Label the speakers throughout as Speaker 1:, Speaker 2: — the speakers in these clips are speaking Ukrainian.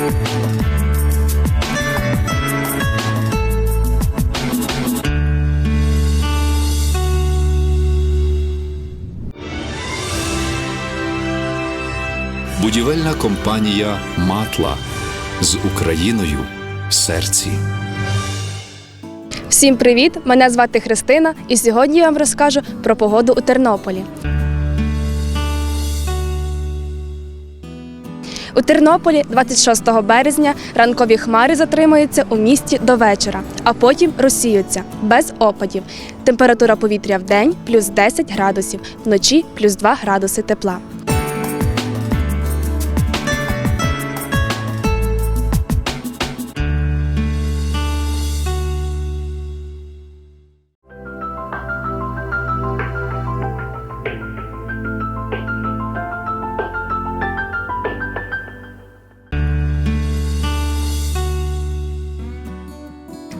Speaker 1: Будівельна компанія Матла з Україною в серці.
Speaker 2: Всім привіт! Мене звати Христина, і сьогодні я вам розкажу про погоду у Тернополі. У Тернополі 26 березня ранкові хмари затримуються у місті до вечора, а потім розсіються без опадів. Температура повітря в день плюс 10 градусів, вночі плюс 2 градуси тепла.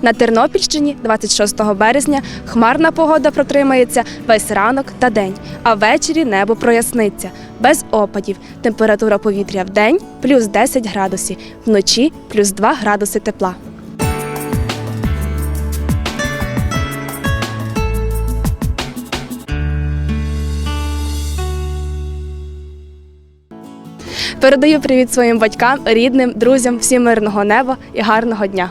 Speaker 2: На Тернопільщині 26 березня хмарна погода протримається весь ранок та день, а ввечері небо проясниться без опадів. Температура повітря в день плюс 10 градусів, вночі плюс 2 градуси тепла. Передаю привіт своїм батькам, рідним, друзям, всім мирного неба і гарного дня.